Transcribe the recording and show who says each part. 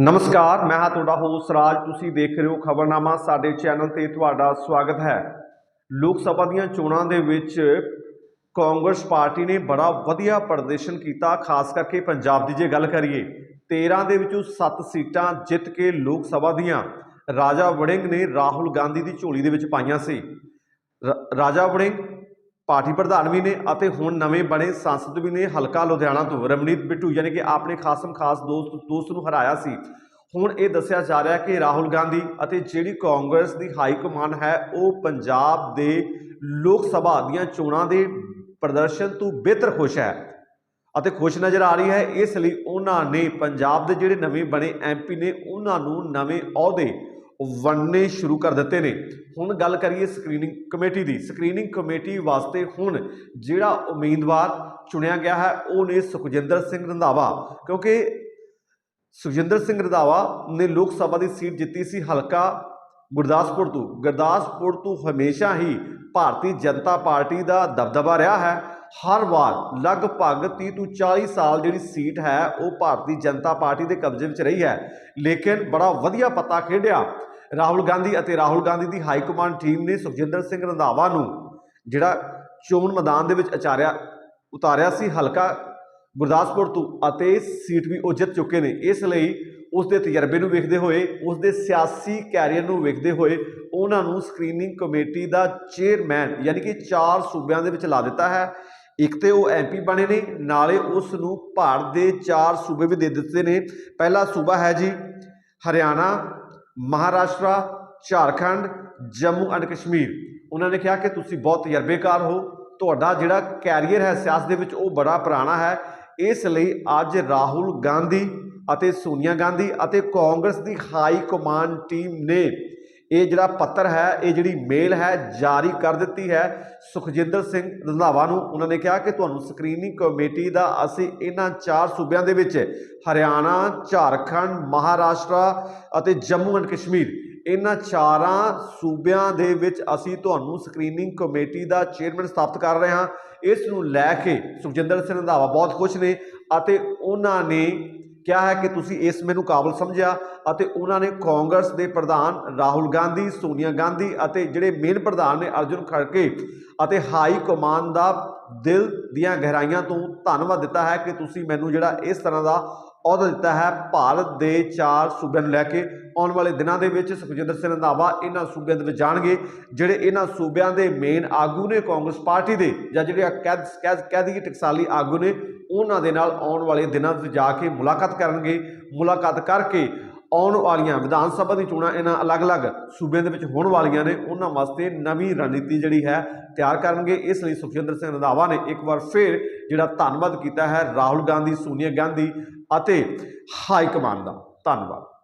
Speaker 1: ਨਮਸਕਾਰ, ਮੈਂ ਹਾਂ ਤੁਹਾਡਾ ਹੋਸਟ ਰਾਜ। ਤੁਸੀਂ ਦੇਖ ਰਹੇ ਹੋ ਖਬਰਨਾਮਾ। ਸਾਡੇ ਚੈਨਲ ਤੇ ਤੁਹਾਡਾ ਸਵਾਗਤ ਹੈ। ਲੋਕ ਸਭਾ ਦੀਆਂ ਚੋਣਾਂ ਦੇ ਵਿੱਚ ਕਾਂਗਰਸ ਪਾਰਟੀ ਨੇ ਬੜਾ ਵਧੀਆ ਪ੍ਰਦਰਸ਼ਨ ਕੀਤਾ, ਖਾਸ ਕਰਕੇ ਪੰਜਾਬ ਦੀ ਜੇ ਗੱਲ ਕਰੀਏ। 13 ਦੇ ਵਿੱਚੋਂ 7 ਸੀਟਾਂ ਜਿੱਤ ਕੇ ਲੋਕ ਸਭਾ ਦੀਆਂ। ਰਾਜਾ ਵੜਿੰਗ ਨੇ ਰਾਹੁਲ ਗਾਂਧੀ ਦੀ ਝੋਲੀ ਦੇ ਵਿੱਚ ਪਾਈਆਂ ਸੀ। ਰ- ਰਾਜਾ ਵੜਿੰਗ ਪਾਰਟੀ ਪ੍ਰਧਾਨ ਵੀ ਨੇ ਅਤੇ ਹੁਣ ਨਵੇਂ ਬਣੇ ਸੰਸਦ ਵੀ ਨੇ, ਹਲਕਾ ਲੁਧਿਆਣਾ ਤੋਂ। ਰਮਨੀਤ ਬਿੱਟੂ ਯਾਨੀ ਕਿ ਆਪਣੇ ਖਾਸਮ ਖਾਸ ਦੋਸਤ ਦੋਸਤ ਨੂੰ ਹਰਾਇਆ ਸੀ। ਹੁਣ ਇਹ ਦੱਸਿਆ ਜਾ ਰਿਹਾ ਕਿ ਰਾਹੁਲ ਗਾਂਧੀ ਅਤੇ ਜਿਹੜੀ ਕਾਂਗਰਸ ਦੀ ਹਾਈ ਕਮਾਨ ਹੈ, ਉਹ ਪੰਜਾਬ ਦੇ ਲੋਕ ਸਭਾ ਦੀਆਂ ਚੋਣਾਂ ਦੇ ਪ੍ਰਦਰਸ਼ਨ ਤੋਂ ਬਿਹਤਰ ਖੁਸ਼ ਹੈ ਅਤੇ ਖੁਸ਼ ਨਜ਼ਰ ਆ ਰਹੀ ਹੈ। ਇਸ ਲਈ ਉਹਨਾਂ ਨੇ ਪੰਜਾਬ ਦੇ ਜਿਹੜੇ ਨਵੇਂ ਬਣੇ ਐਮਪੀ ਨੇ, ਉਹਨਾਂ ਨੂੰ ਨਵੇਂ ਅਹੁਦੇ ਵੰਡਣੇ ਸ਼ੁਰੂ ਕਰ ਦਿੱਤੇ ਨੇ। ਹੁਣ ਗੱਲ ਕਰੀਏ ਸਕਰੀਨਿੰਗ ਕਮੇਟੀ ਦੀ। ਸਕਰੀਨਿੰਗ ਕਮੇਟੀ ਵਾਸਤੇ ਹੁਣ ਜਿਹੜਾ ਉਮੀਦਵਾਰ ਚੁਣਿਆ ਗਿਆ ਹੈ, ਉਹ ਨੇ ਸੁਖਜਿੰਦਰ ਸਿੰਘ ਰੰਧਾਵਾ। ਕਿਉਂਕਿ ਸੁਖਜਿੰਦਰ ਸਿੰਘ ਰੰਧਾਵਾ ਨੇ ਲੋਕ ਸਭਾ ਦੀ ਸੀਟ ਜਿੱਤੀ ਸੀ ਹਲਕਾ ਗੁਰਦਾਸਪੁਰ ਤੋਂ। ਗੁਰਦਾਸਪੁਰ ਤੋਂ ਹਮੇਸ਼ਾ ਹੀ ਭਾਰਤੀ ਜਨਤਾ ਪਾਰਟੀ ਦਾ ਦਬਦਬਾ ਰਿਹਾ ਹੈ। ਹਰ ਵਾਰ, ਲਗਭਗ 30 ਤੋਂ 40 ਸਾਲ ਜਿਹੜੀ ਸੀਟ ਹੈ, ਉਹ ਭਾਰਤੀ ਜਨਤਾ ਪਾਰਟੀ ਦੇ ਕਬਜ਼ੇ ਵਿੱਚ ਰਹੀ ਹੈ। ਲੇਕਿਨ ਬੜਾ ਵਧੀਆ ਪੱਤਾ ਖੇਡਿਆ। ਰਾਹੁਲ ਗਾਂਧੀ ਅਤੇ ਰਾਹੁਲ ਗਾਂਧੀ ਦੀ ਹਾਈ ਕਮਾਂਡ ਟੀਮ ਨੇ ਸੁਖਜਿੰਦਰ ਸਿੰਘ ਰੰਧਾਵਾ ਨੂੰ ਜਿਹੜਾ ਚੋਣ ਮੈਦਾਨ ਦੇ ਵਿੱਚ ਅਚਾਰਿਆ, ਉਤਾਰਿਆ ਸੀ ਹਲਕਾ ਗੁਰਦਾਸਪੁਰ ਤੋਂ ਅਤੇ ਸੀਟ ਵੀ ਉਹ ਜਿੱਤ ਚੁੱਕੇ ਨੇ। ਇਸ ਲਈ ਉਸ ਦੇ ਤਜਰਬੇ ਨੂੰ ਵੇਖਦੇ ਹੋਏ, ਉਸ ਦੇ ਸਿਆਸੀ ਕੈਰੀਅਰ ਨੂੰ ਵੇਖਦੇ ਹੋਏ ਉਹਨਾਂ ਨੂੰ ਸਕਰੀਨਿੰਗ ਕਮੇਟੀ ਦਾ ਚੇਅਰਮੈਨ ਯਾਨੀ ਕਿ ਚਾਰ ਸੂਬਿਆਂ ਦੇ ਵਿੱਚ ਲਾ ਦਿੱਤਾ ਹੈ। ਇੱਕ ਤੇ ਉਹ ਐਮਪੀ ਬਣੇ ਨੇ, ਨਾਲੇ ਉਸ ਨੂੰ ਭਾਰਤ ਦੇ ਚਾਰ ਸੂਬੇ ਵੀ ਦੇ ਦਿੱਤੇ ਨੇ। ਪਹਿਲਾ ਸੂਬਾ ਹੈ ਜੀ ਹਰਿਆਣਾ, ਮਹਾਰਾਸ਼ਟਰ, ਝਾਰਖੰਡ, ਜੰਮੂ ਐਂਡ ਕਸ਼ਮੀਰ। ਉਹਨਾਂ ਨੇ ਕਿਹਾ ਕਿ ਤੁਸੀਂ ਬਹੁਤ ਤਜਰਬੇਕਾਰ ਹੋ। ਤੁਹਾਡਾ ਜਿਹੜਾ ਕੈਰੀਅਰ ਹੈ ਸਿਆਸਤ ਦੇ ਵਿੱਚ, ਉਹ ਬੜਾ ਪੁਰਾਣਾ ਹੈ। ਇਸ ਲਈ ਅੱਜ ਰਾਹੁਲ ਗਾਂਧੀ ਅਤੇ ਸੋਨੀਆ ਗਾਂਧੀ ਅਤੇ ਕਾਂਗਰਸ ਦੀ ਹਾਈ ਕਮਾਂਡ ਟੀਮ ਨੇ ਇਹ ਜਿਹੜਾ ਪੱਤਰ ਹੈ, ਇਹ ਜਿਹੜੀ ਮੇਲ ਹੈ, ਜਾਰੀ ਕਰ ਦਿੱਤੀ ਹੈ। ਸੁਖਜਿੰਦਰ ਸਿੰਘ ਰੰਧਾਵਾ ਨੂੰ ਉਹਨਾਂ ਨੇ ਕਿਹਾ ਕਿ ਤੁਹਾਨੂੰ ਸਕਰੀਨਿੰਗ ਕਮੇਟੀ ਦਾ ਅਸੀਂ ਇਹਨਾਂ ਚਾਰ ਸੂਬਿਆਂ ਦੇ ਵਿੱਚ ਹਰਿਆਣਾ, ਝਾਰਖੰਡ, ਮਹਾਰਾਸ਼ਟਰ ਅਤੇ ਜੰਮੂ ਐਂਡ ਕਸ਼ਮੀਰ ਇਹਨਾਂ ਚਾਰਾਂ ਸੂਬਿਆਂ ਦੇ ਵਿੱਚ ਅਸੀਂ ਤੁਹਾਨੂੰ ਸਕਰੀਨਿੰਗ ਕਮੇਟੀ ਦਾ ਚੇਅਰਮੈਨ ਸਥਾਪਿਤ ਕਰ ਰਹੇ ਹਾਂ। ਇਸ ਨੂੰ ਲੈ ਕੇ ਸੁਖਜਿੰਦਰ ਸਿੰਘ ਰੰਧਾਵਾ ਬਹੁਤ ਖੁਸ਼ ਨੇ ਅਤੇ ਉਹਨਾਂ ਨੇ ਕਿਹਾ ਹੈ ਕਿ ਤੁਸੀਂ ਇਸ ਮੈਨੂੰ ਕਾਬਲ ਸਮਝਿਆ ਅਤੇ ਉਹਨਾਂ ਨੇ ਕਾਂਗਰਸ ਦੇ ਪ੍ਰਧਾਨ ਰਾਹੁਲ ਗਾਂਧੀ, ਸੋਨੀਆ ਗਾਂਧੀ ਅਤੇ ਜਿਹੜੇ ਮੇਨ ਪ੍ਰਧਾਨ ਨੇ ਅਰਜੁਨ ਖੜਕੇ ਅਤੇ ਹਾਈ ਕਮਾਨ ਦਾ ਦਿਲ ਦੀਆਂ ਗਹਿਰਾਈਆਂ ਤੋਂ ਧੰਨਵਾਦ ਦਿੱਤਾ ਹੈ ਕਿ ਤੁਸੀਂ ਮੈਨੂੰ ਜਿਹੜਾ ਇਸ ਤਰ੍ਹਾਂ ਦਾ ਅਹੁਦਾ ਦਿੱਤਾ ਹੈ, ਭਾਰਤ ਦੇ ਚਾਰ ਸੂਬਿਆਂ ਨੂੰ ਲੈ ਕੇ ਆਉਣ ਵਾਲੇ ਦਿਨਾਂ ਦੇ ਵਿੱਚ ਸੁਖਜਿੰਦਰ ਸਿੰਘ ਰੰਧਾਵਾ ਇਹਨਾਂ ਸੂਬਿਆਂ ਦੇ ਵਿੱਚ ਜਾਣਗੇ, ਜਿਹੜੇ ਇਹਨਾਂ ਸੂਬਿਆਂ ਦੇ ਮੇਨ ਆਗੂ ਨੇ ਕਾਂਗਰਸ ਪਾਰਟੀ ਦੇ ਜਾਂ ਜਿਹੜੇ ਆ ਕਹਿ ਕਹਿ- ਕਹਿ ਦਈਏ ਟਕਸਾਲੀ ਆਗੂ ਨੇ ਉਹਨਾਂ ਦੇ ਨਾਲ ਆਉਣ ਵਾਲੇ ਦਿਨਾਂ ਵਿੱਚ ਜਾ ਕੇ ਮੁਲਾਕਾਤ ਕਰਨਗੇ। ਮੁਲਾਕਾਤ ਕਰਕੇ ਆਉਣ ਵਾਲੀਆਂ ਵਿਧਾਨ ਸਭਾ ਦੀ ਚੋਣਾਂ ਇਹਨਾਂ ਅਲੱਗ-ਅਲੱਗ ਸੂਬਿਆਂ ਦੇ ਵਿੱਚ ਹੋਣ ਵਾਲੀਆਂ ਨੇ। ਉਹਨਾਂ ਵਾਸਤੇ ਨਵੀਂ ਰਣਨੀਤੀ ਜਿਹੜੀ ਹੈ ਤਿਆਰ ਕਰਨਗੇ। ਇਸ ਲਈ ਸੁਖਜਿੰਦਰ ਸਿੰਘ ਰੰਧਾਵਾ ਨੇ ਇੱਕ ਵਾਰ ਫਿਰ ਜਿਹੜਾ ਧੰਨਵਾਦ ਕੀਤਾ ਹੈ, ਰਾਹੁਲ ਗਾਂਧੀ, ਸੋਨੀਆ ਗਾਂਧੀ ਅਤੇ ਹਾਈ ਕਮਾਂਡ ਦਾ। ਧੰਨਵਾਦ।